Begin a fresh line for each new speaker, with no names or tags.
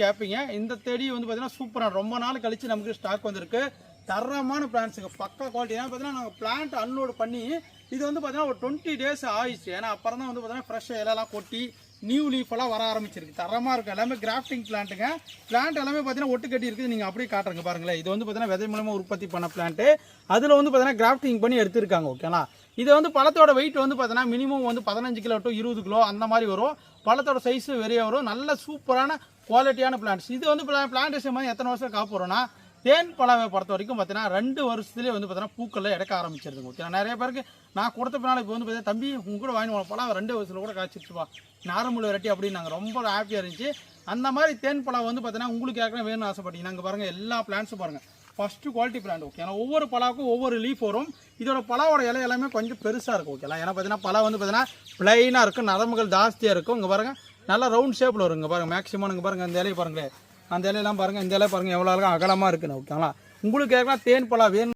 கேட்பீங்க இந்த தேடி வந்து பார்த்தீங்கன்னா சூப்பராக ரொம்ப நாள் கழிச்சு நமக்கு ஸ்டாக் வந்திருக்கு. தரமான பிளான்ஸுங்க பக்கா குவாலிட்டி ஏன்னா பார்த்தீங்கன்னா நாங்கள் பிளான்ட் அன்லோடு பண்ணி இது வந்து பார்த்தீங்கன்னா ஒரு டுவெண்ட்டி டேஸ் ஆயிடுச்சு. ஏன்னா அப்புறம் தான் வந்து பார்த்தீங்கன்னா ஃப்ரெஷ் இலலாம் கொட்டி நியூ லீஃபெல்லாம் வர ஆரம்பிச்சிருக்கு. தரமாக இருக்குது எல்லாமே கிராஃப்டிங் பிளான்ட்டுங்க பிளான்ட் எல்லாமே பார்த்தீங்கன்னா ஒட்டு கட்டி இருக்குது. நீங்கள் அப்படியே காட்டுறங்க பாருங்களேன். இது வந்து பார்த்தீங்கன்னா விதை மூலமாக உற்பத்தி பண்ண பிளான்ட்டு அதில் வந்து பார்த்தீங்கன்னா கிராஃப்டிங் பண்ணி எடுத்திருக்காங்க ஓகேங்களா இது வந்து பழத்தோட வெயிட் வந்து பார்த்தீங்கன்னா மினிமம் வந்து பதினஞ்சு கிலோ டு இருபது கிலோ அந்த மாதிரி வரும். பழத்தோட சைஸு வெறிய வரும். நல்ல சூப்பரான குவாலிட்டியான பிளான்ட்ஸ் இது வந்து பிளான்டேஷன் மாதிரி எத்தனை வருஷம் காப்போறோம்னா தேன் பழவை பொறுத்த வரைக்கும் பார்த்தீங்கன்னா ரெண்டு வருஷத்துலேயே வந்து பார்த்தீங்கன்னா பூக்களில் எடுக்க ஆரம்பிச்சிருதுங்க. ஓகே நிறைய பேருக்கு நான் கொடுத்த பின்னால் இப்போ வந்து பார்த்தீங்கன்னா தம்பி உங்க கூட வாங்கி போன பழம் ரெண்டு வருஷத்தில் கூட காய்ச்சிருச்சுப்பா. நார்மல் வெரைட்டி அப்படின்னு நாங்கள் ரொம்ப ஹாப்பியாக இருந்துச்சு. அந்த மாதிரி தேன் பழம் வந்து பார்த்தீங்கன்னா உங்களுக்கு ஏற்கனவே வேணும்னு ஆசைப்பட்டீங்க. நாங்கள் பாருங்கள் எல்லா பிளான்ஸும் பாருங்கள் ஃபஸ்ட்டு குவாலிட்டி பிளான்ட் ஓகே ஏன்னா ஒவ்வொரு பழாவுக்கும் ஒவ்வொரு லீஃப் வரும். இதோட பழாவோட இலை எல்லாமே கொஞ்சம் பெருசாக இருக்கும் ஓகேலாம் ஏன்னா பார்த்தீங்கன்னா பழம் வந்து பார்த்தீங்கன்னா பிளைனாக இருக்கும் நரம்புகள் ஜாஸ்தியாக இருக்கும். இங்கே பாருங்கள் நல்லா ரவுண்ட் ஷேப்பில் வரும். இங்கே பாருங்கள் மேக்ஸிமம் இங்கே பாருங்கள் இந்த இலையை பாருங்களேன். அந்த இலையெல்லாம் பாருங்கள் இந்த இலை பாருங்கள் எவ்வளோ அழகாக அகலமாக இருக்குன்னு ஓகேங்களா? உங்களுக்கு ஏற்கனவே தேன் பழம் வேணும்.